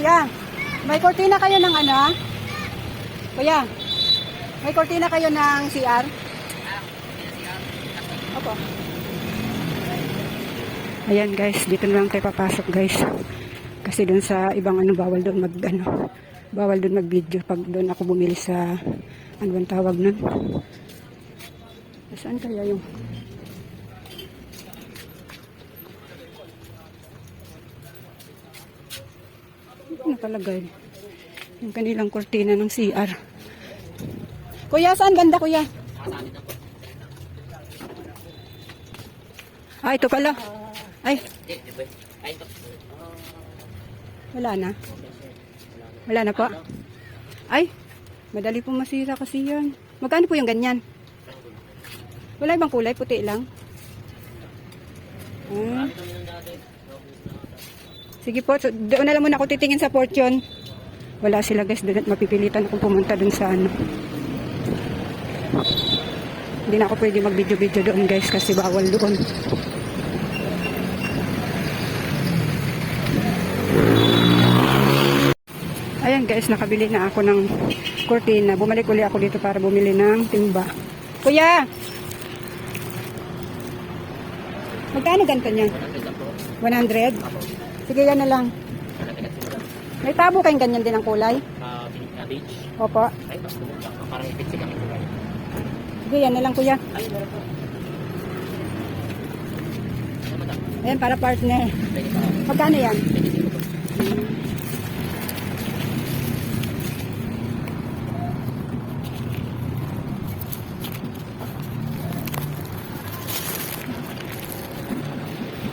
Kuya, may kortina kayo ng ano? Kuya, may kortina kayo ng CR? Opo. Ayan guys, dito na lang tayo papasok guys. Kasi doon sa ibang ano, bawal doon mag ano, bawal doon mag video pag doon ako bumili sa ano bang tawag nun. Saan kaya yung Talaga yun? Yung kanilang kortina ng CR. Kuya, saan ganda kuya? Ah, ito pala. Ay. Wala na. Wala na po. Ay, madali pong masira kasi yan. Magkano po yung ganyan? Wala ibang kulay, puti lang. Ah. Sige po, so, doon na lang muna ako titingin sa fortune. Wala sila guys, doon at mapipilitan akong pumunta doon sa ano. Hindi na ako pwede mag-video-video doon guys kasi bawal doon. Ayan guys, nakabili na ako ng cortina. Bumalik uli ako dito para bumili ng timba. Kuya! Magkano ganito niya? 100? Sige, yan na lang. May tabo kayong ganyan din ang kulay? Ah, uh, beach. Opo. Ay, mas pumunta. Parang ipit kami. Sige, yan na lang kuya. Ay, meron po. Ano? Ayan, para partner. Magkano yan?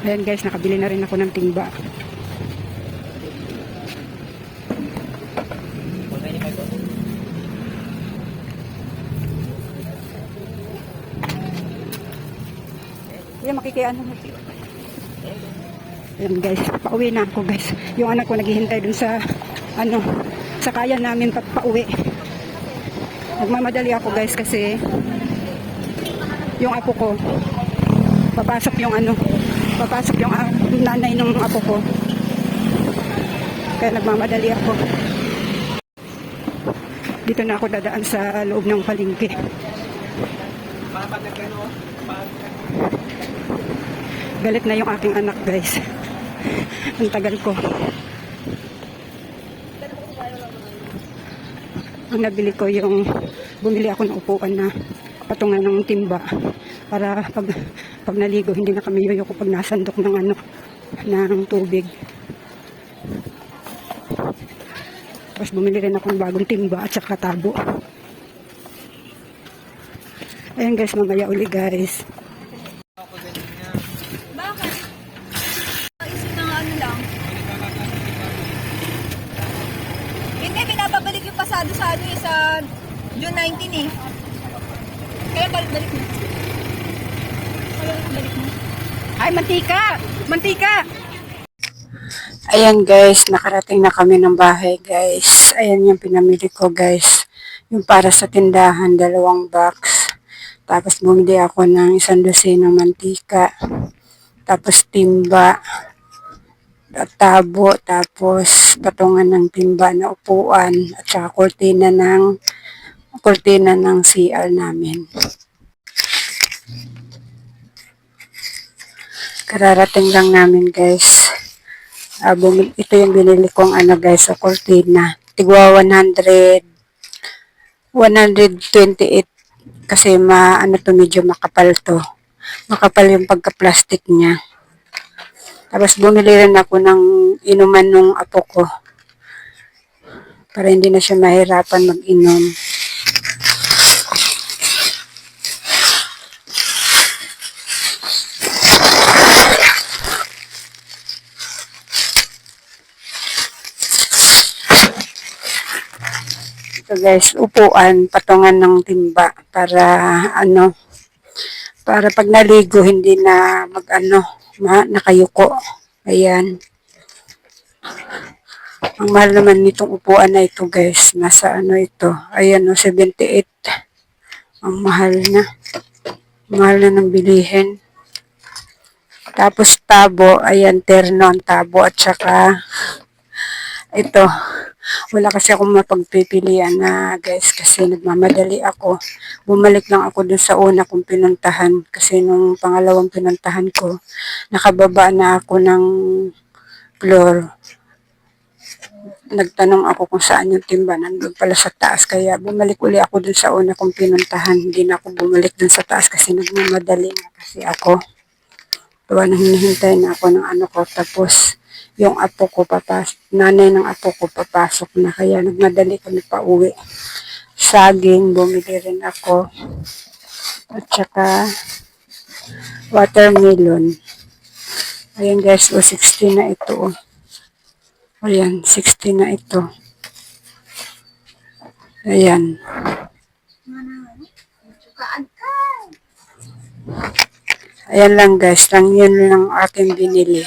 Ayan guys, nakabili na rin ako ng timba. Ayan, makikiano. Ayan guys, pauwi na ako guys. Yung anak ko naghihintay dun sa, ano, sa kaya namin pa pauwi. Nagmamadali ako guys kasi yung apo ko, papasok yung ano, papasok yung ah, nanay ng apo ko. Kaya nagmamadali ako. Dito na ako dadaan sa loob ng palengke. Galit na yung aking anak, guys. Ang tagal ko. Ang nabili ko yung bumili ako ng upuan na patungan ng timba para pag pag naligo hindi na kami yoyo pag nasandok ng ano ng tubig. Tapos bumili rin ako ng bagong timba at saka tabo. Ayan guys, mamaya uli guys. Bakit? Isip ng ano lang. Hindi, pinapabalik yung pasado sa ano eh, sa June 19 eh. Kaya balik-balik mo. Kaya balik mo. Ay, mantika! Mantika! Ayan guys, nakarating na kami ng bahay guys. Ayan yung pinamili ko guys. Yung para sa tindahan, dalawang box. Tapos bumili ako ng isang dosinong mantika. Tapos timba. Tabo. Tapos patungan ng timba na upuan. At saka kortina ng kortina ng CR namin. Kararating lang namin guys. Bumili, ito yung binili kong ano guys sa cortina. Tigwa 100 128 kasi ma ano to medyo makapal to. Makapal yung pagka-plastic niya. Tapos bumili rin ako ng inuman nung apo ko. Para hindi na siya mahirapan mag-inom. Ito guys, upuan, patungan ng timba para ano, para pag naligo hindi na mag ano, ma, nakayuko. Ayan. Ang mahal naman nitong upuan na ito guys, nasa ano ito, ayan o, 78. Ang mahal na. Mahal na ng bilihin. Tapos tabo, ayan, terno ang tabo at saka ito, wala kasi akong mapagpipilian na guys kasi nagmamadali ako. Bumalik lang ako dun sa una kong pinuntahan kasi nung pangalawang pinuntahan ko, nakababa na ako ng floor. Nagtanong ako kung saan yung timba, nandun pala sa taas. Kaya bumalik uli ako dun sa una kong pinuntahan. Hindi na ako bumalik dun sa taas kasi nagmamadali na kasi ako. Na hinihintay na ako ng ano ko. Tapos, yung apo ko papasok, nanay ng apo ko papasok na. Kaya nagmadali kami pa uwi. Saging, bumili rin ako. At saka, watermelon. Ayan guys, o 60 na ito. Oh. Ayan, 60 na ito. Ayan. Ayan lang guys, lang yun lang aking binili.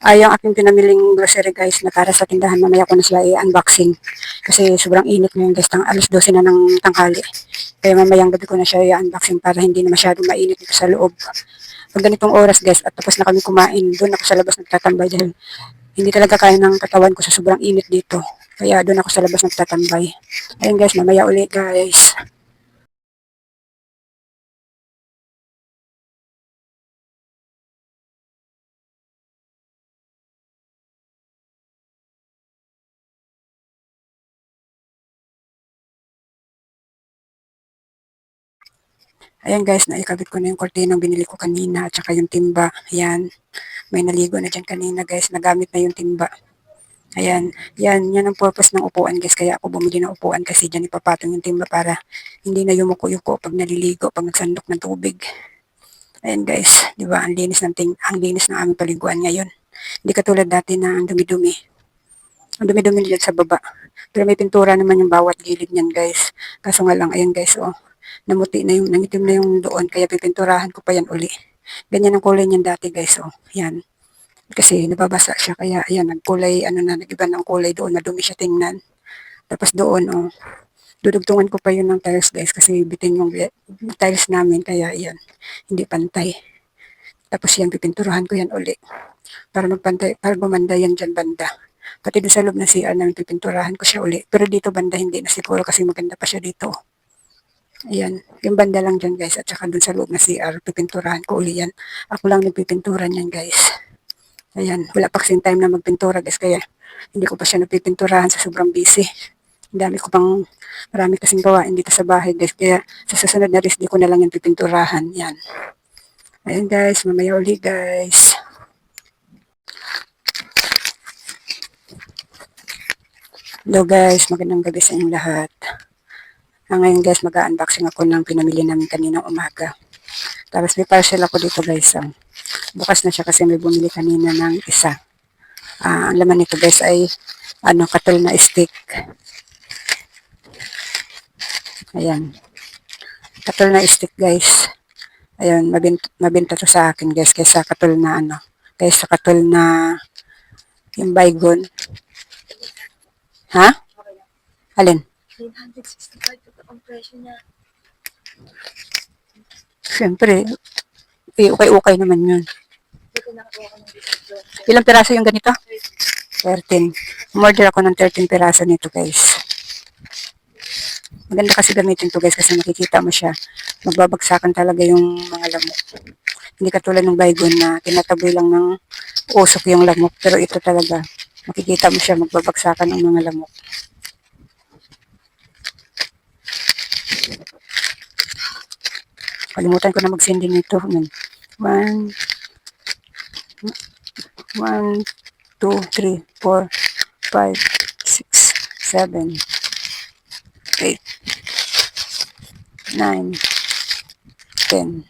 Ay, yung aking pinamiling grocery guys na para sa tindahan, mamaya ko na sila i-unboxing. Kasi sobrang init ngayon guys, tang alas 12 na ng tanghali. Kaya mamayang gabi ko na siya i-unboxing para hindi na masyadong mainit dito sa loob. Pag ganitong oras guys, at tapos na kami kumain, doon ako sa labas nagtatambay dahil hindi talaga kaya ng katawan ko sa sobrang init dito. Kaya doon ako sa labas nagtatambay. Ayun guys, mamaya uli guys. Ayan guys, naikabit ko na yung kortinang binili ko kanina at saka yung timba. Ayan, may naligo na dyan kanina guys, nagamit na yung timba. Ayan, yan, yan ang purpose ng upuan guys. Kaya ako bumili ng upuan kasi dyan ipapatong yung timba para hindi na yumuko-yuko pag naliligo, pag nagsandok ng tubig. Ayan guys, di ba, ang linis ng ting, ang linis ng aming paliguan ngayon. Hindi katulad dati na ang dumi-dumi. Ang dumi-dumi dyan sa baba. Pero may pintura naman yung bawat gilid niyan guys. Kaso nga lang, ayan guys, oh, namuti na yung, nangitim na yung doon, kaya pipinturahan ko pa yan uli. Ganyan ang kulay niyan dati guys, oh, yan. Kasi nababasa siya, kaya ayan, nagkulay, ano na, nagiba ng kulay doon, madumi siya tingnan. Tapos doon, oh, dudugtungan ko pa yun ng tiles guys, kasi bitin yung tiles namin, kaya yan, hindi pantay. Tapos yan, pipinturahan ko yan uli. Para magpantay, para gumanda yan dyan banda. Pati doon sa loob ng CR namin, pipinturahan ko siya uli. Pero dito banda hindi na siguro kasi maganda pa siya dito. Ayan, yung banda lang dyan guys at saka dun sa loob na CR, pipinturahan ko uli yan. Ako lang nagpipintura niyan guys. Ayan, wala pa kasing time na magpintura guys kaya hindi ko pa siya napipinturahan sa sobrang busy. Dami ko pang, marami kasing gawain dito sa bahay guys kaya sa susunod na rest di ko na lang yung pipinturahan. Yan. Ayan guys, mamaya uli guys. Hello guys, magandang gabi sa inyong lahat. Ah, ngayon guys, mag-unboxing ako ng pinamili namin kaninang umaga. Tapos may parcel ako dito guys. ah. bukas na siya kasi may bumili kanina ng isa. Ah, ang laman nito guys ay ano, katol na stick. Ayan. Katol na stick guys. Ayun, mabinta, mabinta to sa akin guys kaysa katol na ano, kaysa katol na yung baygon. Ha? Alin? 965 ang presyo niya. Siyempre, ukay-ukay naman yun. Ilang piraso yung ganito? 13. Umorder ako ng 13 piraso nito guys. Maganda kasi gamitin to guys kasi makikita mo siya. Magbabagsakan talaga yung mga lamok. Hindi katulad ng baygon na tinataboy lang ng usok yung lamok. Pero ito talaga, makikita mo siya magbabagsakan ng mga lamok. Kalimutan ko na mag-send din ito. Yan. One, one, two, three, four, five, six, seven, eight, nine, ten,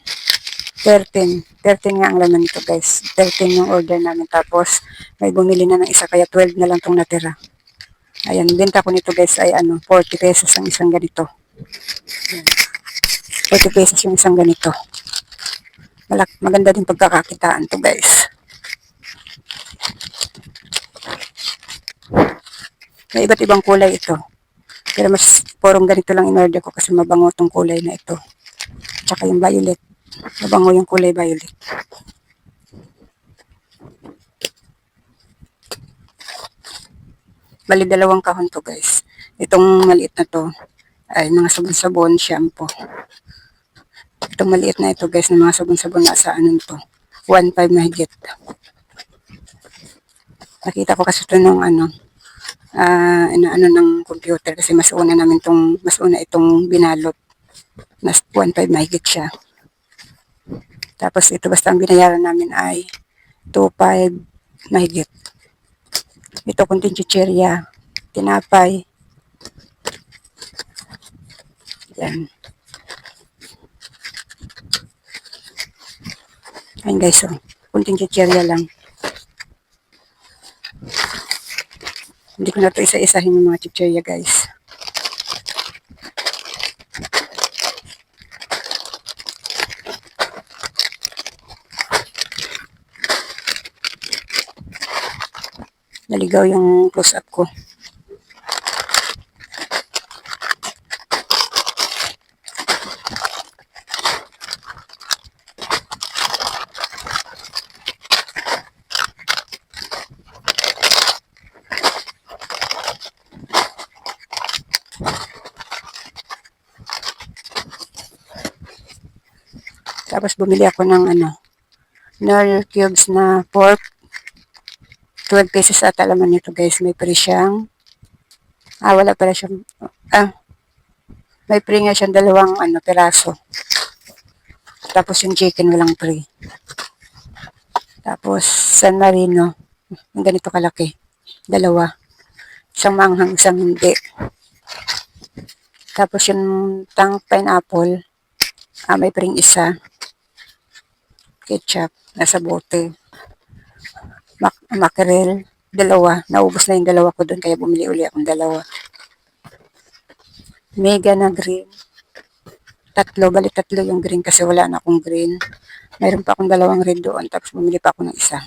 thirteen. Thirteen nga ang laman nito guys. Thirteen yung order namin. Tapos may bumili na ng isa kaya 12 na lang tong natira. Ayan, benta ko nito guys ay ano, 40 pesos ang isang ganito. Ayan. 40 pesos yung isang ganito. Malak maganda din pagkakakitaan to guys. May iba't ibang kulay ito. Pero mas porong ganito lang in-order ko kasi mabango tong kulay na ito. Tsaka yung violet. Mabango yung kulay violet. Bali, dalawang kahon to guys. Itong maliit na to ay mga sabon-sabon, shampoo. Itong maliit na ito guys, na mga sabon-sabon na sa ano to. 1.5 na higit. Nakita ko kasi ito nung ano, ah inaano ng computer kasi mas una namin tong, mas una itong binalot. Mas 1.5 mahigit siya. Tapos ito basta ang binayaran namin ay 2.5 mahigit. Ito kunting chichirya, tinapay. Yan. Ayun guys, oh. kunting chichirya lang. Hindi ko na ito isa-isahin yung mga chichirya guys. Naligaw yung close-up ko. Tapos bumili ako ng ano, Nor cubes na pork 12 pesos ata laman nito guys. May free siyang, ah wala pala siyang, ah, may free nga siyang dalawang ano, peraso. Tapos yung chicken walang free. Tapos San Marino, yung ganito kalaki. Dalawa. Isang manghang, isang hindi. Tapos yung tang pineapple, ah, may free isa. Ketchup, nasa bote mak- mackerel, dalawa. Naubos na yung dalawa ko doon, kaya bumili uli akong dalawa. Mega na green. Tatlo, balik tatlo yung green kasi wala na akong green. Mayroon pa akong dalawang red doon, tapos bumili pa ako ng isa.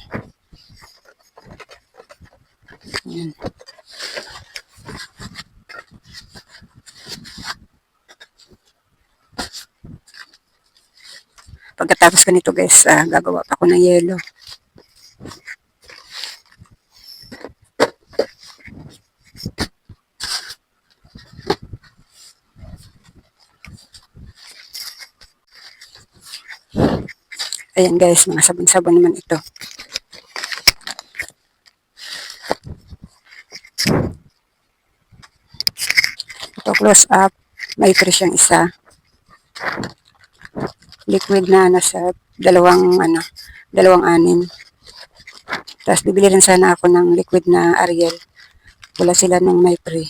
Yan. Pagkatapos ko nito guys, ah, gagawa pa ako ng yelo. Ayan guys, mga sabon-sabon naman ito. Ito close up. May free siyang isa. Liquid na nasa dalawang ano, dalawang anin. Tapos bibili rin sana ako ng liquid na Ariel. Wala sila ng may free.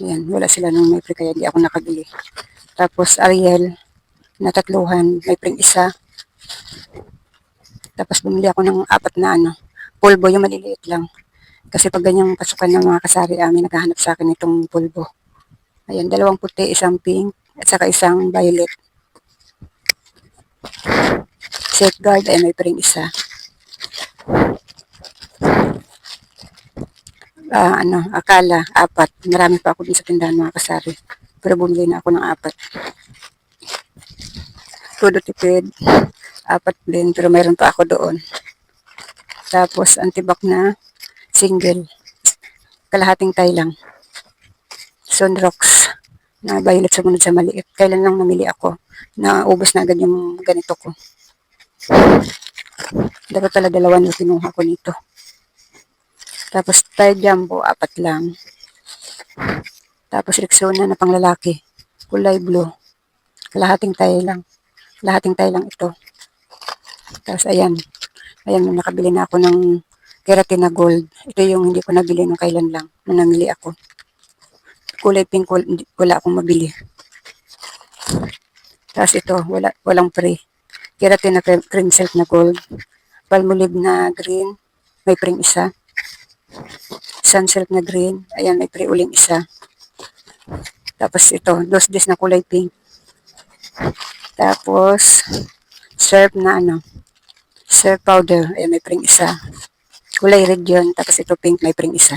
Ayan, wala sila ng may free kaya hindi ako nakabili. Tapos Ariel na tatluhan, may free isa. Tapos bumili ako ng apat na ano, pulbo, yung maliliit lang. Kasi pag ganyang pasukan ng mga kasari amin, naghahanap sa akin itong pulbo. Ayan, dalawang puti, isang pink, at saka isang violet. Safeguard ay may pring isa. Ah, ano, akala, apat. Marami pa ako din sa tindahan mga kasari. Pero bumili na ako ng apat. Todo tipid. Apat din, pero mayroon pa ako doon. Tapos, antibac na single. Kalahating tay lang. Sunrox na violet sumunod sa maliit. Kailan lang namili ako na ubos na agad yung ganito ko. Dapat pala dalawa na kinuha ko nito. Tapos Tide Jumbo, apat lang. Tapos Rexona na panglalaki. Kulay blue. Kalahating tayo lang. Kalahating tayo lang ito. Tapos ayan. Ayan, nakabili na ako ng keratin na gold. Ito yung hindi ko nabili nung kailan lang. Nung namili ako. Kulay pink, wala akong mabili. Tapos ito, wala, walang pre. Keratin na cream, cream silk na gold. Palmolive na green. May pre isa. Sun silk na green. Ayan, may pre uling isa. Tapos ito, dos dis na kulay pink. Tapos, surf na ano, surf powder. Ayan, may pring isa. Kulay red yun. Tapos ito pink, may pring isa.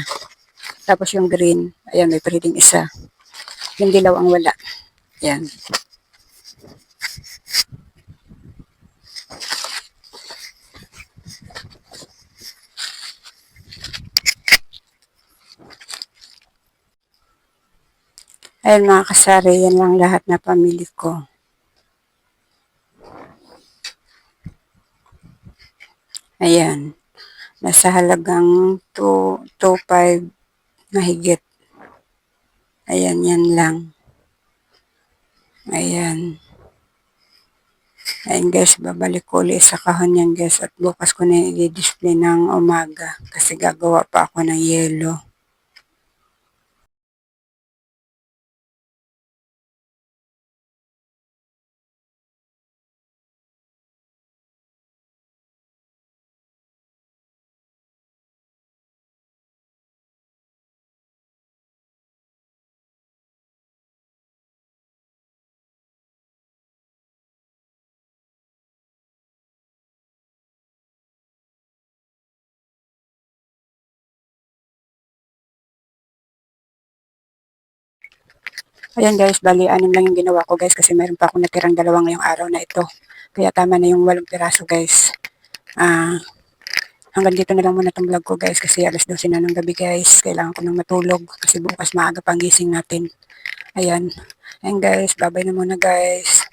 Tapos yung green, ayan, may pwedeng isa. Yung dilaw ang wala. Ayan. Ayan mga kasari, yan lang lahat na pamili ko. Ayan. Nasa halagang 2, 2.5 na higit. Ayan, yan lang. Ayan. Ayan guys, babalik ko ulit sa kahon yan guys at bukas ko na i-display ng umaga kasi gagawa pa ako ng yelo. Ayan guys, bali anim lang yung ginawa ko guys kasi meron pa ako natirang dalawa ngayong araw na ito. Kaya tama na yung walong piraso guys. Ah, hanggang dito na lang muna itong vlog ko guys kasi alas 12 na ng gabi guys. Kailangan ko nang matulog kasi bukas maaga pang gising natin. Ayan. Ayan guys, babay na muna guys.